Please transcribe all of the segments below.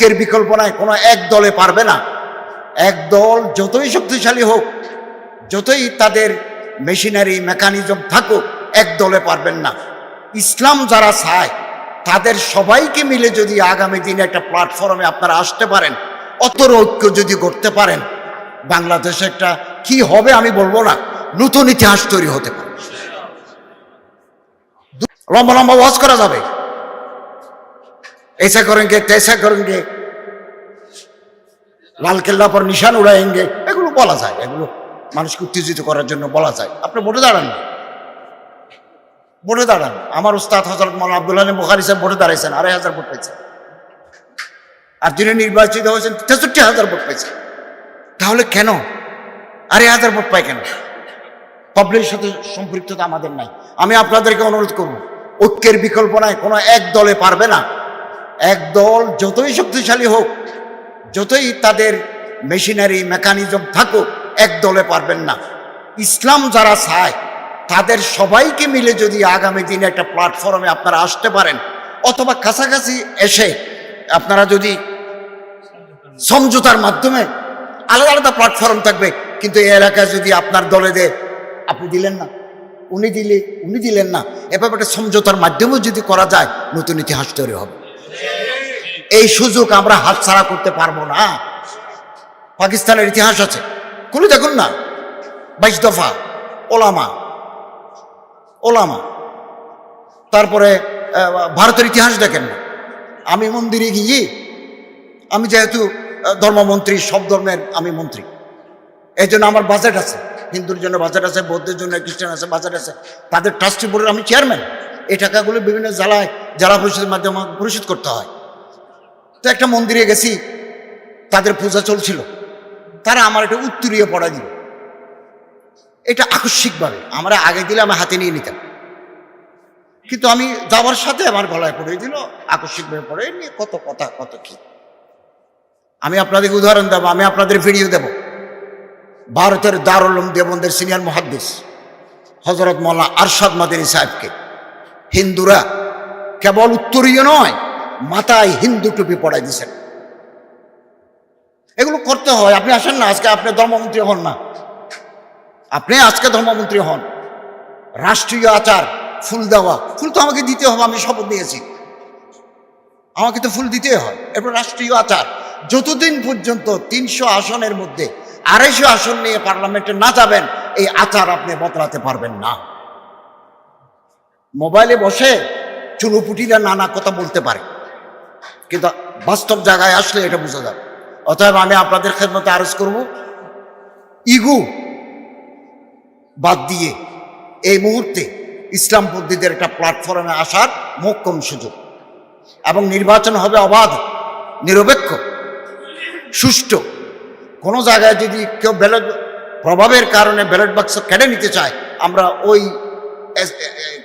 ঐক্যের বিকল্প নাই, কোনো এক দলে পারবে না। এক দল যতই শক্তিশালী হোক, যতই তাদের মেশিনারি মেকানিজম থাকুক, এক দলে পারবেন না। ইসলাম যারা চায়, তাদের সবাইকে মিলে যদি আগামী দিনে একটা প্ল্যাটফর্মে আপনারা আসতে পারেন, অতর ঐক্য যদি করতে পারেন, বাংলাদেশে একটা কি হবে আমি বলব না, নতুন ইতিহাস তৈরি হতে পারে। লম্বা লম্বা ওয়াজ করা যাবে। ऐसा करेंगे, तैसा करेंगे। লালকেল্লা পর নিশান উড়াইঙ্গে এগুলো বলা যায়, এগুলো মানুষকে উত্তেজিত করার জন্য বলা যায়। আপনি মোটে দাঁড়ান না। দাঁড়ান। আমার উস্তাদ হজরত মৌলানা আবদুল্লাহ বুখারি সাহেব ভোটে দাঁড়াইছেন, আড়াই হাজার ভোট পেয়েছেন আর যিনি নির্বাচিত হয়েছেন, তেষট্টি হাজার ভোট পেয়েছেন তাহলে কেন? আড়াই হাজার ভোট পায় কেন? পাবলিকের সাথে সম্পৃক্ততা আমাদের নাই। আমি আপনাদেরকে অনুরোধ করব, ঐক্যের বিকল্প নাই, কোনো এক দলে পারবে না। এক দল যতই শক্তিশালী হোক, যতই তাদের মেশিনারি মেকানিজম থাকুক, এক দলে পারবেন না। ইসলাম যারা চায়, তাদের সবাইকে মিলে যদি আগামী দিনে একটা প্ল্যাটফর্মে আপনারা আসতে পারেন, অথবা কাছাকাছি এসে আপনারা যদি সমঝোতার মাধ্যমে আলাদা আলাদা প্ল্যাটফর্ম থাকবে, কিন্তু এই এলাকায় যদি আপনার দলে দেয় আপনি দিলেন না, উনি দিলে, উনি দিলেন না, এভাবে একটা সমঝোতার মাধ্যমেও যদি করা যায়, নতুন ইতিহাস তৈরি হবে। এই সুযোগ আমরা হাতছাড়া করতে পারব না। পাকিস্তানের ইতিহাস আছে। খুলে দেখুন না। বাইশ দফা। ওলামা। ওলামা। তারপরে ভারতের ইতিহাস দেখেন না। আমি মন্দিরে গিয়ে, আমি যেহেতু ধর্মমন্ত্রী, সব ধর্মের আমি মন্ত্রী। এই জন্য আমার বাজেট আছে। হিন্দুর জন্য বাজেট আছে, বৌদ্ধের জন্য খ্রিস্টান আছে বাজেট আছে। তাদের ট্রাস্টি বোর্ডের আমি চেয়ারম্যান এই টাকাগুলো বিভিন্ন জেলায় জেলা পরিষদের মাধ্যমে পরিশোধ করতে হয়। তো একটা মন্দিরে গেছি, তাদের পূজা চলছিল। তারা আমার একটা উত্তরীয় পড়া দিল। এটা আকস্মিকভাবে, আমরা আগে দিলে আমি হাতে নিয়ে নিতাম। কিন্তু আমি যাওয়ার সাথে আমার গলায় পড়ে দিল, আকস্মিকভাবে পড়ে নিয়ে কত কথা, কত কি। আমি আপনাদেরকে উদাহরণ দেবো, আমি আপনাদের ভিডিও দেব। ভারতের দারুলম দেবন্দের সিনিয়র মহাদ্দিস হজরত মোল্লা আরশাদ মাদিনী সাহেবকে। হিন্দুরা কেবল উত্তরীয় নয় মাথায় হিন্দু টুপি পড়াই দিছেন। এগুলো করতে হয়, আপনি আসেন না, আজকে আপনি ধর্মমন্ত্রী হন না। আপনি আজকে ধর্মমন্ত্রী হন। রাষ্ট্রীয় আচার, ফুল দেওয়া, ফুল তো আমাকে দিতে হবে, আমি শপথ নিয়েছি। আমাকে তো ফুল দিতে হয়, এরপর রাষ্ট্রীয় আচার। যতদিন পর্যন্ত তিনশো আসনের মধ্যে আড়াইশো আসন নিয়ে পার্লামেন্টে না যাবেন, এই আচার আপনি বদলাতে পারবেন না। মোবাইলে বসে চুনুপুটিরা নানা কথা বলতে পারে। কিন্তু বাস্তব জায়গায় আসলে এটা বোঝা যাবে। অতএব আমি আপনাদের খেদমতে আরজ করব, ইগু বাদ দিয়ে এই মুহূর্তে ইসলাম পদ্ধতির একটা প্ল্যাটফর্মে আসার মোক্ষম সুযোগ। এবং নির্বাচন হবে অবাধ, নিরপেক্ষ, সুষ্ঠু। কোনো জায়গায় যদি কেউ ব্যালট প্রভাবের কারণে ব্যালট বাক্স কেড়ে নিতে চায়, আমরা ওই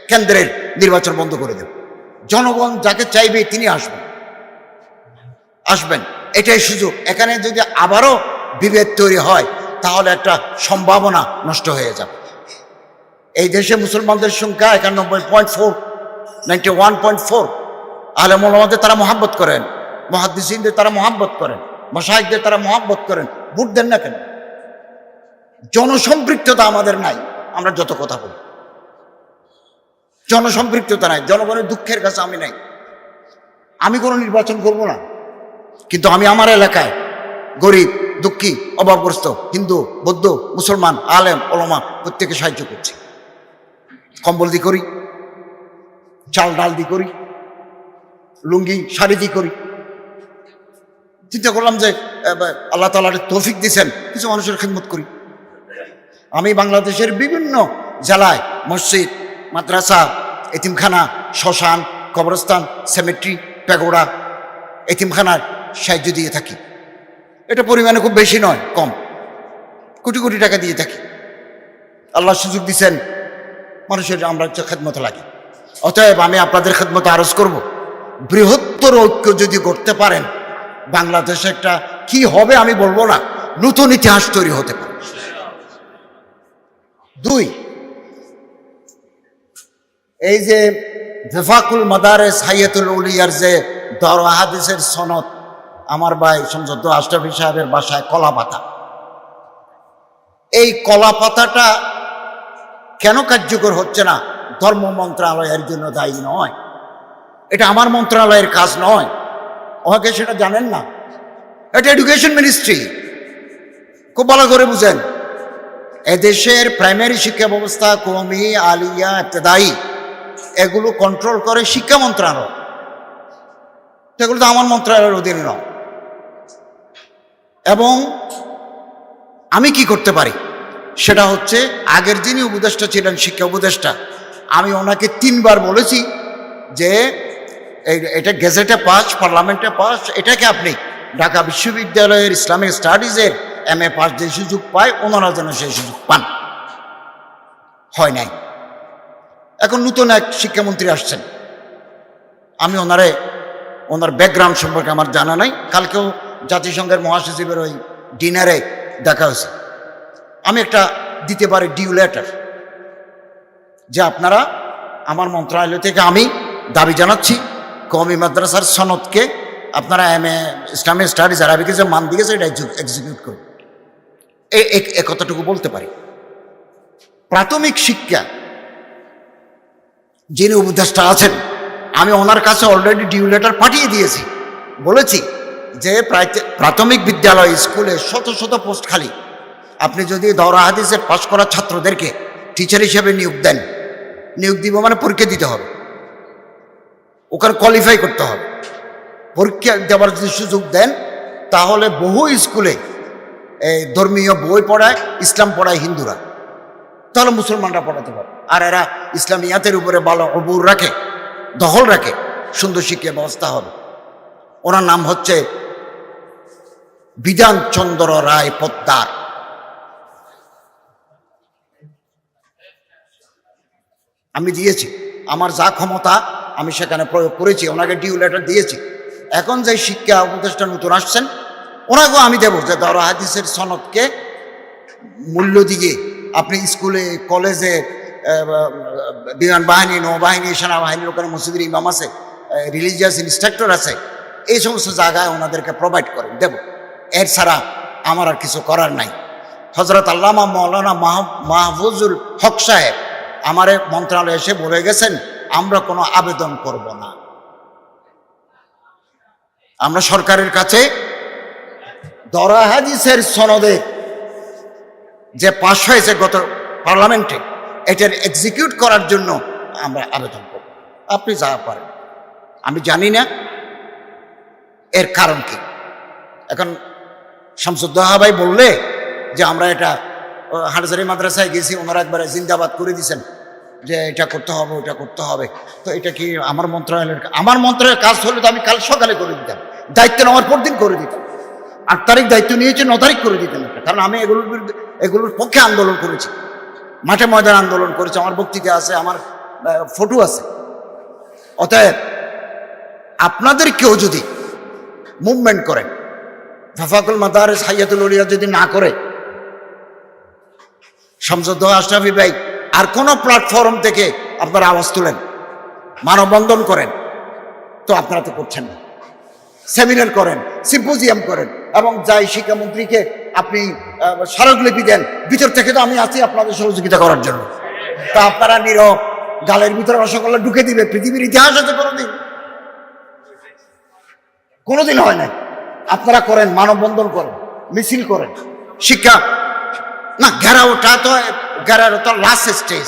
কেন্দ্রের নির্বাচন বন্ধ করে দেব। জনগণ যাকে চাইবে তিনি আসবেন। আসবেন। এটাই সুযোগ। এখানে যদি আবারও বিভেদ তৈরি হয়, তাহলে একটা সম্ভাবনা নষ্ট হয়ে যাবে। এই দেশে মুসলমানদের সংখ্যা একানব্বই point four ninety one point four আহলে মোলামাদের তারা মহাব্বত করেন, মহাদ্দিসিনদের তারা মহাব্বত করেন মশাহিদদের তারা মহাব্বত করেন ভোট দেন না কেন? জনসম্পৃক্ততা আমাদের নাই, আমরা যত কথা বলি। জনসম্পৃক্ততা নাই, জনগণের দুঃখের কাছে আমি নাই। আমি কোনো নির্বাচন করব না। কিন্তু আমি আমার এলাকায় গরিব, দুঃখী, অভাবগ্রস্ত, হিন্দু, বৌদ্ধ, মুসলমান, আলেম, ওলমা প্রত্যেকে সাহায্য করছি। কম্বল দি করি, চাল ডাল দি করি, লুঙ্গি, শাড়ি দি করি। চিন্তা করলাম যে আল্লাহ তালার তৌফিক দিছেন কিছু মানুষের খেদমত করি। আমি বাংলাদেশের বিভিন্ন জেলায় মসজিদ, মাদ্রাসা, এতিমখানা, শ্মশান, কবরস্থান সেমেট্রি প্যাগোড়া, এতিমখানার সাহায্য দিয়ে থাকি। এটা পরিমাণে খুব বেশি নয়, কম। কোটি কোটি টাকা দিয়ে থাকি। আল্লাহ সুযোগ দিচ্ছেন মানুষের আমরা খেদমত লাগে। অতএব আমি আপনাদের খেদমত আরজ করব। বৃহত্তর ঐক্য যদি করতে পারেন, বাংলাদেশে একটা কি হবে আমি বলব না, নতুন ইতিহাস তৈরি হতে পারে। দুই, এই যে ভেফাকুল মাদারে সাইয়াতুল উলিয়ার যে দর হাদিসের সনদ আমার ভাই সমঝোত আশরাফি সাহেবের বাসায় কলা পাতা। এই কলা পাতাটা কেন কার্যকর হচ্ছে না? ধর্ম মন্ত্রণালয়ের জন্য দায়ী নয়। এটা আমার মন্ত্রণালয়ের কাজ নয়। আমাকে সেটা জানেন না? এটা এডুকেশন মিনিস্ট্রি খুব ভালো করে বুঝেন। এদেশের প্রাইমারি শিক্ষা ব্যবস্থা কমি আলিয়া ইত্যাদায়ী এগুলো কন্ট্রোল করে শিক্ষা মন্ত্রণালয় সেগুলো তো আমার মন্ত্রণালয়ের অধীনে নয়। এবং আমি কি করতে পারি? সেটা হচ্ছে, আগের যিনি উপদেষ্টা ছিলেন, শিক্ষা উপদেষ্টা, আমি ওনাকে তিনবার বলেছি যে এটা গেজেটে পাস, পার্লামেন্টে পাস, এটাকে আপনি ঢাকা বিশ্ববিদ্যালয়ের ইসলামিক স্টাডিজের এম এ পাস যে সুযোগ পায়, ওনারা যেন সেই সুযোগ পান। হয় নাই। এখন নতুন এক শিক্ষামন্ত্রী আসছেন। আমি ওনারে, ওনার ব্যাকগ্রাউন্ড সম্পর্কে আমার জানা নাই। কালকেও জাতিসংঘের মহাসচিবের ওই ডিনারে দেখা হয়েছে। আমি একটা দিতে পারি ডিউ লেটার, যে আপনারা আমার মন্ত্রণালয় থেকে আমি দাবি জানাচ্ছি কমি মাদ্রাসার সনদকে আপনারা এম এ ইসলামিক স্টাডিজ আরবিকে যে মান দিয়েছে এটা এক্সিকিউট করুন। এ- কথাটুকু বলতে পারি। প্রাথমিক শিক্ষা, যিনি উপদেষ্টা আছেন, আমি ওনার কাছে অলরেডি ডিউ লেটার পাঠিয়ে দিয়েছি। বলেছি যে প্রাথমিক বিদ্যালয় স্কুলে শত শত পোস্ট খালি। আপনি যদি দৌরা হাদিসের পাশ করা ছাত্রদেরকে টিচার হিসেবে নিয়োগ দেন, নিয়োগ দিব মানে পরীক্ষা দিতে হবে। ওখানে কোয়ালিফাই করতে হবে। পরীক্ষা দেওয়ার যদি সুযোগ দেন, তাহলে বহু স্কুলে এই ধর্মীয় বই পড়ায়, ইসলাম পড়ায় হিন্দুরা। তাহলে মুসলমানরা পড়াতে পারে। আর এরা ইসলামিয়াতের উপরে ভালো অবুর রাখে, দখল রাখে, সুন্দর শিক্ষা ব্যবস্থা হবে। ওনার নাম হচ্ছে বিধানচন্দ্র রায় পোদ্দার। আমি দিয়েছি। আমার যা ক্ষমতা আমি সেখানে প্রয়োগ করেছি, ওনাকে ডিউ লেটার দিয়েছি। এখন যে শিক্ষা উপদেষ্টা নতুন আসছেন, ওনাকেও আমি দেবো যে ধরো হাদিসের সনদকে মূল্য দিয়ে আপনি স্কুলে, কলেজে বিমান বাহিনী, নৌবাহিনী সেনাবাহিনীর ওখানে মসজিদের ইমাম আছে রিলিজিয়াস ইনস্ট্রাক্টর আছে, এই সমস্ত জায়গায় ওনাদেরকে প্রোভাইড করেন, দেব। এর ছাড়া আমার আর কিছু করার নাই। হজরত আল্লামা মৌলানা মাহ- মাহফুজুল হক সাহেব আমার মন্ত্রণালয়ে এসে বলে গেছেন, আমরা কোনো আবেদন করব না। আমরা সরকারের কাছে দরা হাদিসের সনদে যে পাশ হয়েছে গত পার্লামেন্টে, এটার এক্সিকিউট করার জন্য আমরা আবেদন করব। আপনি যা পারেন। আমি জানি না, এর কারণ কি? এখন শামসুদ্দোহা ভাই বললে যে আমরা এটা হাটজারি মাদ্রাসায় গেছি, ওনারা একবারে জিন্দাবাদ করে দিয়েছেন যে এটা করতে হবে, ওটা করতে হবে। তো এটা কি আমার মন্ত্রণালয়ের আমার মন্ত্রণালয়ের কাজ হলে তো আমি কাল সকালে করে দিতাম, দায়িত্ব নেওয়ার পর দিন করে দিতাম। আট তারিখ দায়িত্ব নিয়েছে, ন তারিখ করে দিতেন এটা, কারণ আমি এগুলোর বিরুদ্ধে, এগুলোর পক্ষে আন্দোলন করেছি। মাঠে ময়দান আন্দোলন করেছি, আমার বক্তৃতা আছে, আমার ফটো আছে। অতএব আপনাদের কেউ যদি মুভমেন্ট করেন ফাফাকুল মাদারেস হাইয়াতুল উলিয়া যদি না করে সমঝোত আশরাফি ভাই আর কোনো প্ল্যাটফর্ম থেকে আপনারা আওয়াজ তুলেন, মানববন্ধন করেন, তো আপনারা তো করছেন না। সেমিনার করেন সিম্পোজিয়াম করেন, এবং যাই শিক্ষামন্ত্রীকে আপনি স্মারকলিপি দেন, ভিতর থেকে তো আমি আছি আপনাদের সহযোগিতা করার জন্য। তা আপনারা নীরব, গালের ভিতরে রসগোল্লা ঢুকে দিবে, পৃথিবীর ইতিহাস আছে কোনোদিন? কোনোদিন হয় না আপনারা করেন, মানববন্ধন করেন, মিছিল করেন। শিক্ষা, না ঘেরাওটা তো ঘেরাও তো লাস্ট স্টেজ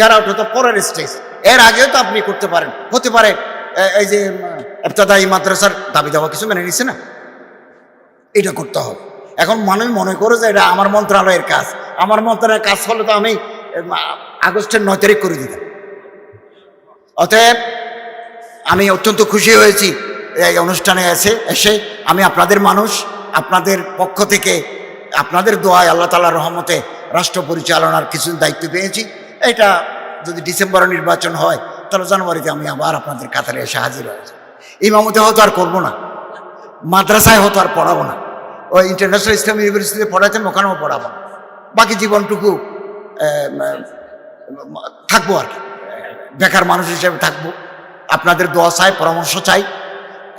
ঘেরাওটা তো পরের স্টেজের আগেও তো আপনি করতে পারেন। হতে পারে এই যে এফতাদাই মাদ্রাসার দাবি দাওয়া কিছু মেনে নিচ্ছে না? এটা করতে হবে। এখন মানুষ মনে করে যে এটা আমার মন্ত্রণালয়ের কাজ। আমার মন্ত্রণালয়ের কাজ হলে তো আমি আগস্টের নয় তারিখ করে দিতাম। অতএব, আমি অত্যন্ত খুশি হয়েছি। এই অনুষ্ঠানে এসে এসে আমি আপনাদের মানুষ, আপনাদের পক্ষ থেকে আপনাদের দোয়ায় আল্লাহ তালার রহমতে রাষ্ট্র পরিচালনার কিছু দায়িত্ব পেয়েছি। এটা যদি ডিসেম্বরে নির্বাচন হয়, তাহলে জানুয়ারিতে আমি আবার আপনাদের কাতারে এসে হাজির হয়েছি ইমামতে হয়তো আর করব না, মাদ্রাসায় হয়তো আর পড়াবো না। ওই ইন্টারন্যাশনাল ইসলাম ইউনিভার্সিটিতে পড়াইতেন ওখানেও পড়াবো বাকি জীবনটুকু থাকব আর কি। বেকার মানুষ হিসেবে থাকব। আপনাদের দোয়া চাই, পরামর্শ চাই।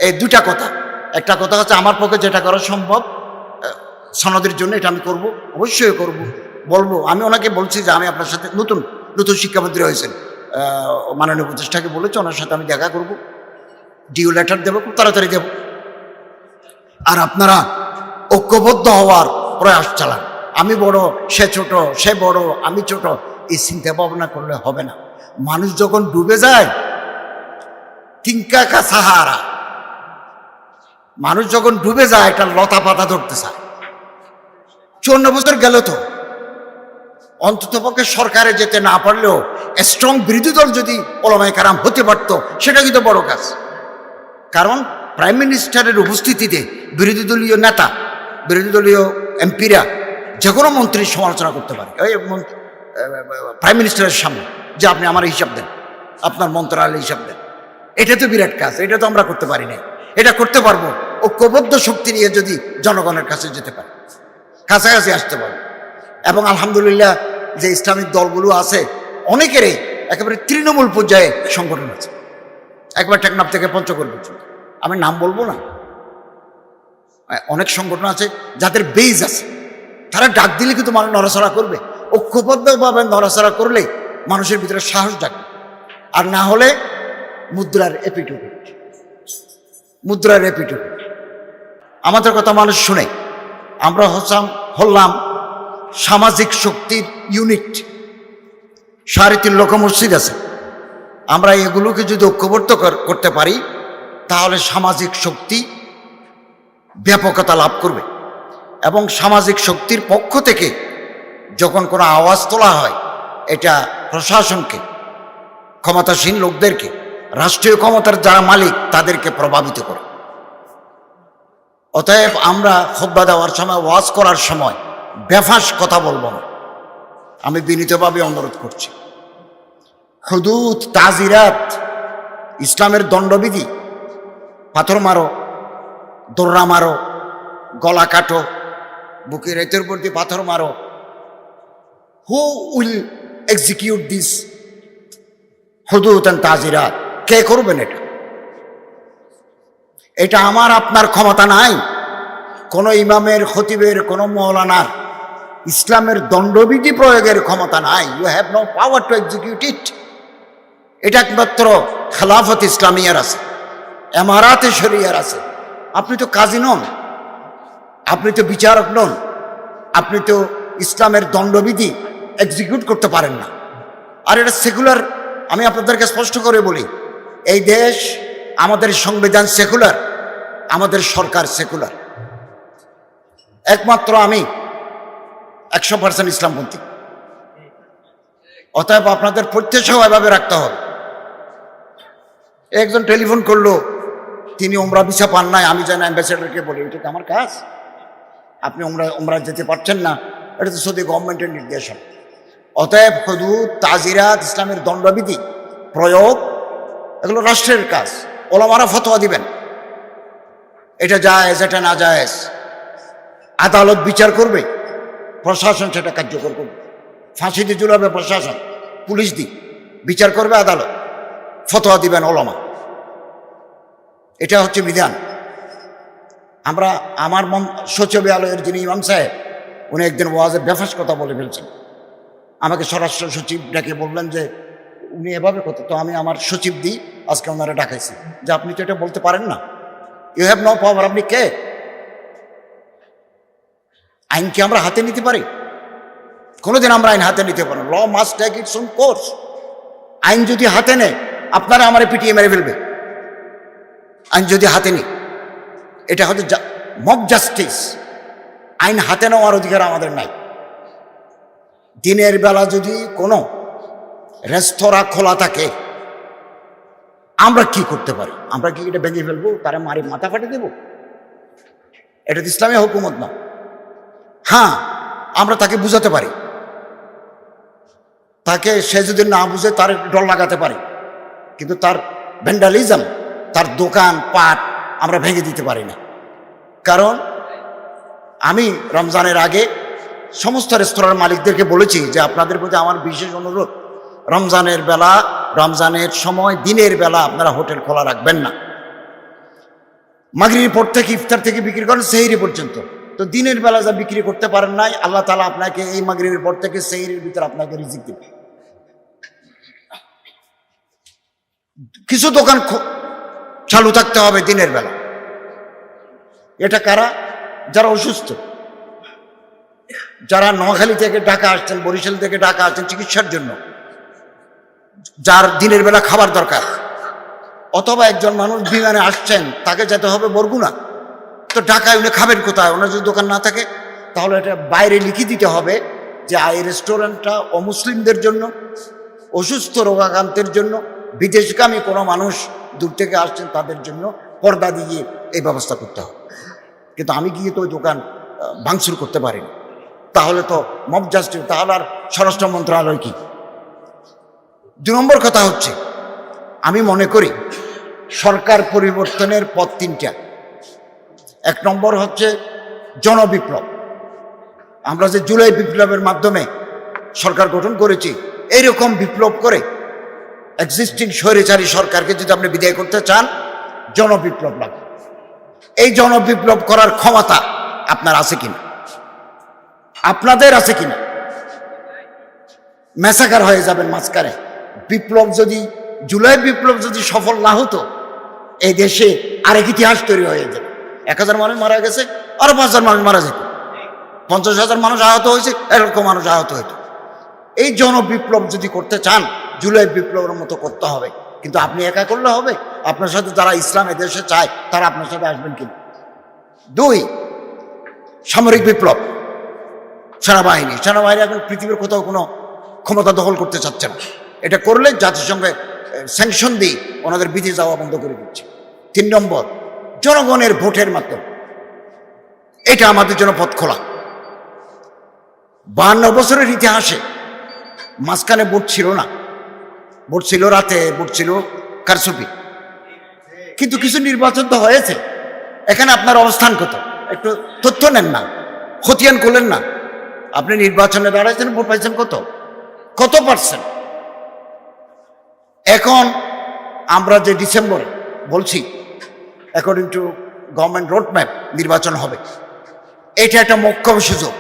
এই দুটা কথা। একটা কথা হচ্ছে, আমার পক্ষে যেটা করা সম্ভব সনদের জন্য এটা আমি করব, অবশ্যই করব। বলব, আমি ওনাকে বলছি যে আমি আপনার সাথে নতুন নতুন শিক্ষামন্ত্রী হয়েছেন। মাননীয় প্রতিষ্ঠাকে বলেছি, ওনার সাথে আমি দেখা করব। ডিও লেটার দেবো, খুব তাড়াতাড়ি দেবো। আর আপনারা ঐক্যবদ্ধ হওয়ার প্রয়াস চালান। আমি বড়, সে ছোট, সে বড়, আমি ছোট, এই চিন্তা ভাবনা করলে হবে না। মানুষ যখন ডুবে যায় তিনকা সাহারা মানুষ যখন ডুবে যায়, একটা লতা পাতা ধরতে চায়। চুয়ান্ন বছর গেল তো। অন্তত পক্ষে সরকারে যেতে না পারলেও স্ট্রং বিরোধী দল যদি ওলামায় কারাম হতে পারত, সেটা কিন্তু বড় কাজ। কারণ প্রাইম মিনিস্টারের উপস্থিতিতে বিরোধী দলীয় নেতা, বিরোধী দলীয় এমপিরা যে কোনো মন্ত্রীর সমালোচনা করতে পারে। ওই প্রাইম মিনিস্টারের সামনে যে আপনি আমার হিসাব দেন, আপনার মন্ত্রণালয় হিসাব দেন। এটা তো বিরাট কাজ, এটা তো আমরা করতে পারি না এটা করতে পারব। ঐক্যবদ্ধ শক্তি নিয়ে যদি জনগণের কাছে যেতে পারে, কাছাকাছি আসতে পারব এবং আলহামদুলিল্লাহ যে ইসলামিক দলগুলো আছে, অনেকেরই একেবারে তৃণমূল পর্যায়ে সংগঠন আছে। একবার টেকনাফ থেকে পঞ্চগড় পর্যন্ত। আমি নাম বলব না। অনেক সংগঠন আছে যাদের বেজ আছে। তারা ডাক দিলে কিন্তু মানুষ নড়াচড়া করবে। ঐক্যবদ্ধভাবে নড়াচড়া করলে মানুষের ভিতরে সাহস ডাকবে আর না হলে মুদ্রার এপিটুপিট মুদ্রার এপিটুপিট আমাদের কথা মানুষ শুনে। আমরা হচ্ছাম, হলাম সামাজিক শক্তির ইউনিট সাড়ে তিন লক্ষ মসজিদ আছে। আমরা এগুলোকে যদি ঐক্যবদ্ধ করতে পারি, তাহলে সামাজিক শক্তি ব্যাপকতা লাভ করবে। এবং সামাজিক শক্তির পক্ষ থেকে যখন কোনো আওয়াজ তোলা হয়, এটা প্রশাসনকে, ক্ষমতাসীন লোকদেরকে রাষ্ট্রীয় ক্ষমতার যারা মালিক, তাদেরকে প্রভাবিত করে। অতএব আমরা খোদ্া দেওয়ার সময়, ওয়াজ করার সময় বেফাস কথা বলব না। আমি বিনীতভাবে অনুরোধ করছি। হুদুদ, তাজিরাত, ইসলামের দণ্ডবিধি, পাথর মারো, দোররা মারো, গলা কাটো বুকের এতের উপর দিয়ে পাথর মারো। হু উইল এক্সিকিউট দিস হুদুদ অ্যান্ড তাজিরাত। কে করবেন এটা? এটা আমার, আপনার ক্ষমতা নাই। কোনো ইমামের, খতিবের, কোনো মৌলানার, ইসলামের দণ্ডবিধি প্রয়োগের ক্ষমতা নাই। You have no power to execute it এটা একমাত্র খেলাফত ইসলামিয়ার আছে, এমারাতে শরিয়ার আছে। আপনি তো কাজী নন, আপনি তো বিচারক নন, আপনি তো ইসলামের দণ্ডবিধি এক্সিকিউট করতে পারেন না। আর এটা সেকুলার আমি আপনাদেরকে স্পষ্ট করে বলি এই দেশ আমাদের সংবিধান সেকুলার, আমাদের সরকার সেকুলার। একমাত্র আমি একশো পার্সেন্ট ইসলামপন্থী। অতএব আপনাদের প্রত্যেক এভাবে রাখতে হবে। একজন টেলিফোন করল, তিনি ওমরা ভিসা পান নাই, আমি যেন অ্যাম্বাসেডারকে বলি। এটা কি আমার কাজ? আপনি ওমরা ওমরা যেতে পারছেন না, এটা তো সত্যি গভর্নমেন্টের নির্দেশন। অতএব হদুদ, তাজিরাত, ইসলামের দণ্ডবিধি প্রয়োগ এগুলো রাষ্ট্রের কাজ। ওলামারা ফতোয়া দিবেন। এটা জায়েজ, এটা না জায়েজ আদালত বিচার করবে। প্রশাসন সেটা কার্যকর করবে। ফাঁসি দিয়ে ঝুলাবে প্রশাসন। পুলিশ দি বিচার করবে আদালত। ফতোয়া দিবেন ওলামা। এটা হচ্ছে বিধান। আমরা আমার মন সচিবালয়ের যিনি ইমাম সাহেব, উনি একদিন ওয়াজের বেফাস কথা বলে ফেলছেন। আমাকে স্বরাষ্ট্র সচিব ডেকে বললেন যে উনি এভাবে কথা তো আমি আমার সচিব দিই আজকে ওনারা ডাকাইছি। যে আপনি তো এটা বলতে পারেন না। ইউ হ্যাভ নো পাওয়ার আপনি কে? আইন কি আমরা হাতে নিতে পারি? কোনোদিন আমরা আইন হাতে নিতে পারি law must take its own course আইন যদি হাতে নেয়, আপনারা আমার পিটিয়ে মেরে ফেলবে। আইন যদি হাতে নেই এটা হচ্ছে মব জাস্টিস আইন হাতে নেওয়ার অধিকার আমাদের নাই। দিনের বেলা যদি কোনো রেস্তোরাঁ খোলা থাকে। আমরা কি করতে পারি? আমরা কি এটা ভেঙে ফেলব? তারা মারি মাথা ফাটে দেব? এটা তো ইসলামী হুকুমত না। হ্যাঁ আমরা তাকে বুঝাতে পারি। তাকে সে যদি না বুঝে, তার ডল লাগাতে পারি। কিন্তু তার ভ্যান্ডালিজম তার দোকান, পাট আমরা ভেঙে দিতে পারি না। কারণ, আমি রমজানের আগে সমস্ত রেস্তোরাঁর মালিকদেরকে বলেছি যে আপনাদের প্রতি আমার বিশেষ অনুরোধ রমজানের বেলা, রমজানের সময়, দিনের বেলা আপনারা হোটেল খোলা রাখবেন না। মাগরির পর থেকে, ইফতার থেকে বিক্রি করেন সেহরি পর্যন্ত। তো দিনের বেলা যা বিক্রি করতে পারেন নাই, আল্লাহ তালা আপনাকে এই মাগরির পর থেকে সেহরির ভিতরে আপনাকে রিজিক দেবে। কিছু দোকান চালু থাকতে হবে দিনের বেলা। এটা কারা? যারা অসুস্থ। যারা নোয়াখালী থেকে ঢাকা আসছেন, বরিশাল থেকে ঢাকা আসছেন চিকিৎসার জন্য। যার দিনের বেলা খাবার দরকার। অথবা একজন মানুষ বিমানে আসছেন, তাকে যেতে হবে বরগুনা। তো ঢাকায় উনি খাবেন কোথায়? ওনার যদি দোকান না থাকে, তাহলে এটা বাইরে লিখে দিতে হবে যে, এই রেস্টুরেন্টটা অমুসলিমদের জন্য, অসুস্থ রোগাক্রান্তের জন্য, বিদেশগামী কোনো মানুষ দূর থেকে আসছেন তাদের জন্য পর্দা দিয়ে এই ব্যবস্থা করতে হবে। কিন্তু আমি গিয়ে তো ওই দোকান ভাঙচুর করতে পারিনি। তাহলে তো মব জাস্টিস, তাহলে আর স্বরাষ্ট্র মন্ত্রণালয় কি? দু নম্বর কথা হচ্ছে, আমি মনে করি সরকার পরিবর্তনের পথ তিনটা। এক নম্বর হচ্ছে জনবিপ্লব। আমরা যে জুলাই বিপ্লবের মাধ্যমে সরকার গঠন করেছি, এইরকম বিপ্লব করে এক্সিস্টিং স্বৈরাচারী সরকারকে যদি আপনি বিদায় করতে চান, জনবিপ্লব লাগবে এই জনবিপ্লব করার ক্ষমতা আপনার আছে কিনা? আপনাদের আছে কিনা? মেসাকার হয়ে যাবেন মাঝখানে। বিপ্লব যদি, জুলাই বিপ্লব যদি সফল না হতো, এই দেশে আরেক ইতিহাস তৈরি হয়ে যেত। এক হাজার মানুষ মারা গেছে, আরও পাঁচ হাজার মানুষ মারা যেত। পঞ্চাশ হাজার মানুষ আহত হয়েছে, এরকম মানুষ আহত হইতো এই জনবিপ্লব যদি করতে চান, জুলাই বিপ্লবের মতো করতে হবে। কিন্তু আপনি একা করলে হবে। আপনার সাথে যারা ইসলাম এদেশে চায়, তারা আপনার সাথে আসবেন কিনা দুই, সামরিক বিপ্লব। সেনাবাহিনী। সেনাবাহিনী এখন পৃথিবীর কোথাও কোনো ক্ষমতা দখল করতে চাচ্ছে না। এটা করলে জাতিসংঘে স্যাংশন দিয়ে ওনাদের বিধি যাওয়া বন্ধ করে দিচ্ছে। তিন নম্বর, জনগণের ভোটের মাধ্যমে। এটা আমাদের জন্য পথ খোলা। বাহান্ন বছরের ইতিহাসে মাঝখানে ভোট ছিল না। ভোট ছিল রাতে, ভোট ছিল কারসুপি কিন্তু কিছু নির্বাচন তো হয়েছে। এখানে আপনার অবস্থান কত? একটু তথ্য নেন না। খতিয়ান করলেন না। আপনি নির্বাচনে দাঁড়াইছেন, ভোট পাইছেন কত? কত পার্সেন্ট? এখন আমরা যে ডিসেম্বরে বলছি according to government road map নির্বাচন হবে, এটা একটা মক্ষম সুযোগ।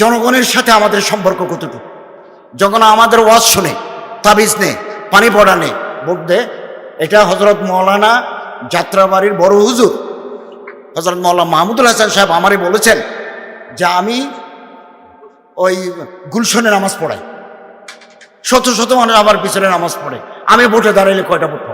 জনগণের সাথে আমাদের সম্পর্ক কতটুকু? যখন আমাদের ওয়াজ শুনে, তাবিজ নে, পানি পড়া নে, ভোট দে, এটা হজরত মৌলানা যাত্রাবাড়ির বড় হুজুর হজরত মৌলানা মাহমুদুল হাসান সাহেব আমারই বলেছেন যে আমি ওই গুলশনে নামাজ পড়াই। শত শত মানুষ আমার পিছনে নামাজ পড়ে আমি বোটে দাঁড়াইলে কয়টা পাই?